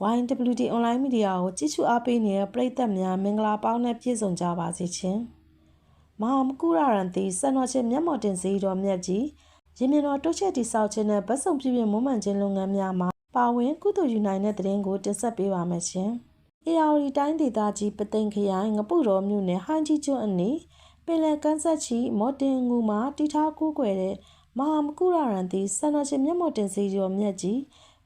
YWD online media ကိုကြည့်ရှုအားပေးနေတဲ့ပရိသတ်များမင်္ဂလာပေါင်းနဲ့ပြည့်စုံကြပါစေရှင်။မဟာမကုရရန်သည်စံတော်ချင်းမျက်မှော်တင်စေတော်မြတ်ကြီးရင်းမြတော်တိုးချက်တိဆောက်ခြင်းနဲ့ဗတ်စုံပြည့်ပြည့်မွမ်းမံခြင်းလုပ်ငန်းများမှာပါဝင်ကုသိုလ်ယူနိုင်တဲ့တရင်ကိုတင်ဆက်ပေးပါမယ်ရှင်။ ARD တိုင်းဒေသကြီးပသိမ်ခရိုင်ငပုတော်မြို့နယ်ဟိုင်းကြီးကျွန်းအနီးပင်လယ်ကမ်းဆက်ချီမော်တင်ငူမှာတီထားကိုးကွယ်တဲ့မဟာမကုရရန်သည်စံတော်ချင်းမျက်မှော်တင်စေတော်မြတ်ကြီး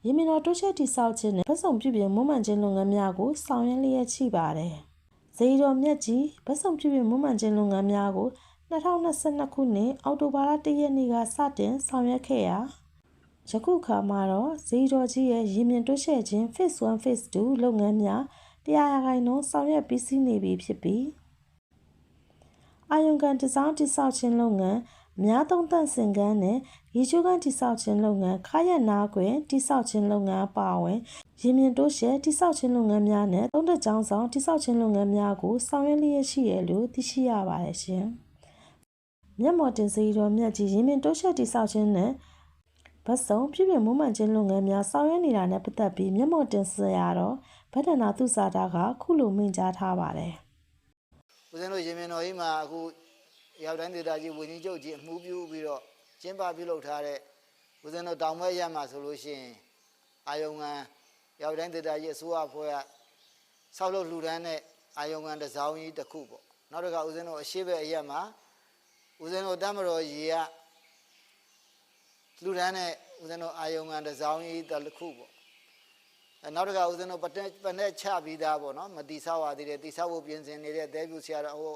ရင်းမြတော်တိုးချက်တိဆောက်ခြင်းနဲ့ဗတ်စုံပြည့်ပြည့်မွမ်းမံခြင်းလုပ်ငန်းများကိုဆောင်ရွက်လျက်ရှိပါတယ်။ဇေတော်မြတ်ကြီးဗတ်စုံပြည့်ပြည့်မွမ်းမံခြင်းလုပ်ငန်းများကို2022ခုနှစ်အောက်တိုဘာလ1ရက်နေ့ကစတင်ဆောင်ရွက်ခဲ့ရာယခုခါမှာတော့ဇေတော်ကြီးရဲ့ရင်းမြတိုးချက်ခြင်း Phase 1 Phase 2လုပ်ငန်းများတရားရဂိုင်နှုန်းဆောင်ရွက်ပြီးစီးနေပြီဖြစ်ပြီးအာယုံကန်တစောင်းတိဆောက်ခြင်းလုပ်ငန်း အများသုံးသန့်စင်ကန်းနဲ့ရေချိုးကန်တိဆောက်ခြင်းလုပ်ငန်းခါရက်နာခွင်တိဆောက်ခြင်းလုပ်ငန်းအပါအဝင်ရင်းမြတိုးရှယ်တိဆောက်ခြင်းလုပ်ငန်းများနဲ့သုံးသက်ကြောင်းဆောင်တိဆောက်ခြင်းလုပ်ငန်းများကိုဆောင်ရွက်လျက်ရှိရလို့သိရှိရပါတယ်ရှင်။မျက်မှော်တင်စီတော်မြတ်ကြီးရင်းမြတိုးရှယ်တိဆောက်ခြင်းနဲ့ဗတ်စုံပြည်ပြမွမ်းမံခြင်းလုပ်ငန်းများဆောင်ရွက်နေတာနဲ့ပတ်သက်ပြီးမျက်မှော်တင်ဆက်ရတော့ဗဒ္ဒနာသုစာတာကခုလိုမိန့်ကြားထားပါတယ်။ဦးဇင်းတို့ရင်မြင်တော်ကြီးမှာအခု ရောက်တိုင်းဒေသကြီးဝင်းကြီးချုပ်ကြီးအမှုပြုပြီးတော့ကျင်းပပြုလုပ်ထားတဲ့ဦးဇင်းတို့တောင်ဘက်ရက်မှာဆိုလို့ရှိရင်အာယုံငံရောက်တိုင်းဒေသကြီးအစိုးရဖွဲ့ကဆောက်လုပ်လှူဒန်းတဲ့အာယုံငံတစ်စောင်းကြီးတစ်ခုပေါ့နောက်တစ်ခါဦးဇင်းတို့အရှိဘက်အရက်မှာဦးဇင်းတို့တမတော်ကြီးကလှူဒန်းတဲ့ဦးဇင်းတို့အာယုံငံတစ်စောင်းကြီးတစ်ခုပေါ့အဲနောက်တစ်ခါဦးဇင်းတို့ပတက်ပနဲ့ချပြီးသားပေါ့နော်မတိဆောက်ရသေးတယ်တိဆောက်ဖို့ပြင်ဆင်နေတဲ့သဲပြူဆရာတော်ဟို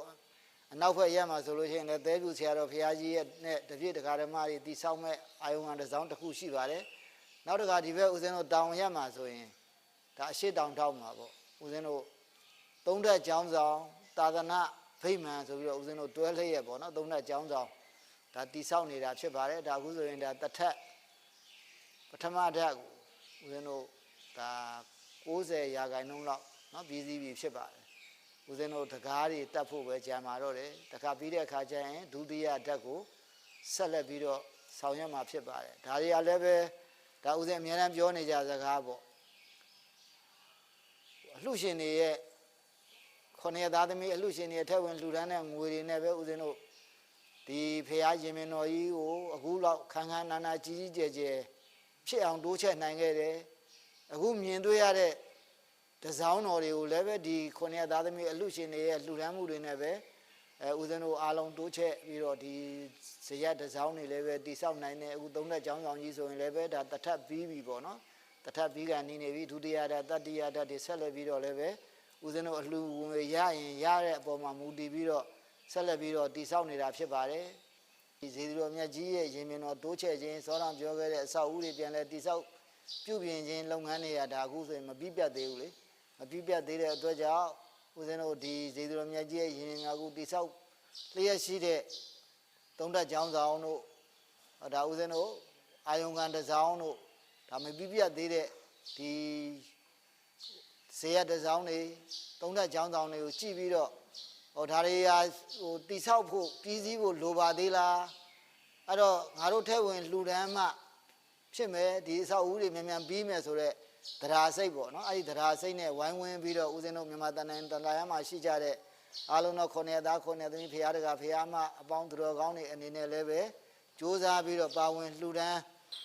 အနောက်ဘက်ရက်မှာဆိုလို့ရှိရင်လည်းသဲပြူဆရာတော်ဘုရားကြီးရဲ့နဲ့တပြည့်တကာဓမ္မတွေတည်ဆောက်မဲ့အာယုံကတစ်စောင်းတစ်ခုရှိပါတယ်နောက်တစ်ခါဒီဘက်ဦးဇင်းတို့တောင်ရက်မှာဆိုရင်ဒါအရှိတောင်ထောက်မှာပေါ့ဦးဇင်းတို့သုံးထက်ကျောင်းဆောင်သာသနာဖိမှန်ဆိုပြီးတော့ဦးဇင်းတို့တွဲလျက်ရပေါ့နော်သုံးထက်ကျောင်းဆောင်ဒါတည်ဆောက်နေတာဖြစ်ပါတယ်ဒါအခုဆိုရင်ဒါတစ်ထက်ပထမထက်ဦးဇင်းတို့ဒါ90ရာခိုင်နှုန်းလောက်နော်ပြီးစီးပြီဖြစ်ပါတယ် ဦးဇင်းတို့တကားတွေတက်ဖို့ပဲကြာမှာတော့တယ်တခါပြီးတဲ့အခါကျရင်ဒုတိယဓာတ်ကိုဆက်လက်ပြီးတော့ဆောင်ရွက်မှာဖြစ်ပါတယ်ဒါတွေကလည်းပဲဒါဦးဇင်းအများအားပြောနေကြစကားပေါ့အလှရှင်တွေရဲ့ခொနည်းသားသမီးအလှရှင်တွေအထက်ဝင်လှူဒန်းတဲ့ငွေတွေနဲ့ပဲဦးဇင်းတို့ဒီဖရာရင်မင်းတော်ကြီးကိုအခုလောက်ခန်းခန်းနာနာကြီးကြီးကျယ်ကျယ်ဖြစ်အောင်တိုးချက်နိုင်ခဲ့တယ်အခုမြင်တွေ့ရတဲ့ တစောင်းတော်တွေကိုလည်းပဲဒီခုနှစ်သားသမီးအလှရှင်တွေရဲ့လှူဒန်းမှုတွေနဲ့ပဲအဲဦးဇင်းတို့အားလုံးတိုးချက်ပြီးတော့ဒီဇရက်တစောင်းတွေလည်းပဲတိဆောက်နိုင်တယ်အခုသုံးသက်ကျောင်းဆောင်ကြီးဆိုရင်လည်းပဲဒါတထပ်ပြီးပြီပေါ့နော်တထပ်ပြီးကနေနေပြီဒုတိယဓာတ်တတိယဓာတ်တွေဆက်လက်ပြီးတော့လည်းပဲဦးဇင်းတို့အလှငွေရရင်ရတဲ့အပေါ်မှာမူတည်ပြီးတော့ဆက်လက်ပြီးတော့တိဆောက်နေတာဖြစ်ပါတယ်ဒီဇေဒီတော်မြတ်ကြီးရဲ့ရင်မြင်တော်တိုးချက်ခြင်းစောတော်ပြောခဲ့တဲ့အဆောက်အဦတွေပြန်လဲတိဆောက်ပြုပြင်ခြင်းလုပ်ငန်းတွေကဒါအခုဆိုရင်မပြီးပြတ်သေးဘူးလေ မပြီးပြတ်သေးတဲ့အတွက်ကြောင့်ဦးဇင်းတို့ဒီဇေသူတော်မြတ်ကြီးရဲ့ရင်ငါကူတိဆောက်လျက်ရှိတဲ့သုံးတက်ကျောင်းဆောင်တို့ဒါဦးဇင်းတို့အာယုံကန်တစ်စောင်းတို့ဒါမပြီးပြတ်သေးတဲ့ဒီဇေယတစ်စောင်းတွေသုံးတက်ကျောင်းဆောင်တွေကိုကြည့်ပြီးတော့ဟောဒါတွေဟာဟိုတိဆောက်ဖို့ပြည်စည်းဖို့လိုပါသေးလားအဲ့တော့ငါတို့ထဲဝင်လှူဒန်းမှဖြစ်မယ်ဒီအဆောက်အဦတွေမြန်မြန်ပြီးမယ်ဆိုတော့ တရားစိတ်ပေါ့နော်အဲ့ဒီတရားစိတ်နဲ့ဝိုင်းဝန်းပြီးတော့ဦးဇင်းတို့မြန်မာတန်တန်တန်လာရမှာရှိကြတဲ့အားလုံးတော့ခုနှစ်သားခုနှစ်သမီးဖရာတကဖရာမအပေါင်းသူတော်ကောင်းတွေအနေနဲ့လည်းပဲစူးစမ်းပြီးတော့ပါဝင်လှူဒန်း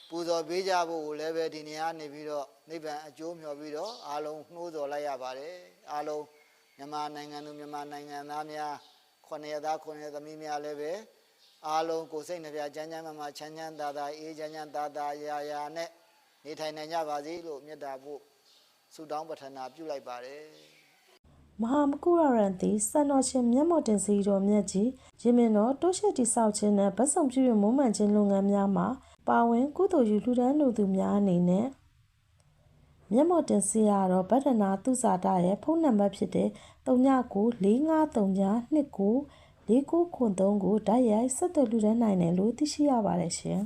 ပူဇော်ပေးကြဖို့ကိုလည်းပဲဒီနေရာနေပြီးတော့နိဗ္ဗာန်အကျိုးမျှော်ပြီးတော့အားလုံးနှိုးဆော်လိုက်ရပါတယ်အားလုံးမြန်မာနိုင်ငံသူမြန်မာနိုင်ငံသားများခုနှစ်သားခုနှစ်သမီးများလည်းပဲအားလုံးကိုယ်စိတ်နှပြချမ်းချမ်းမာမာချမ်းချမ်းသာသာအေးချမ်းချမ်းသာသာရာရာနဲ့ နေထိုင်နိုင်ကြပါစေလို့မေတ္တာပို့ဆုတောင်းပတ္ထနာပြုလိုက်ပါတယ်မဟာမကုရရန်သည်စံတော်ရှင်မျက်မှော်တင်စီတော်မြတ်ကြီးရင်းမြင်တော်တိုးရှက်တိဆောက်ခြင်းနဲ့ဗတ်စုံပြည့်မွမ်းမံခြင်းလုပ်ငန်းများမှာပါဝင်ကုသိုလ်ယူလှူဒန်းလိုသူများအနေနဲ့မျက်မှော်တင်စီရတော့ဗဒ္ဒနာသုစာတရဲ့ဖုန်းနံပါတ်ဖြစ်တဲ့39953929 49ခွန်3ကိုဓာတ်ရိုက်ဆက်သွယ်လှူဒန်းနိုင်တယ်လို့သိရှိရပါတယ်ရှင်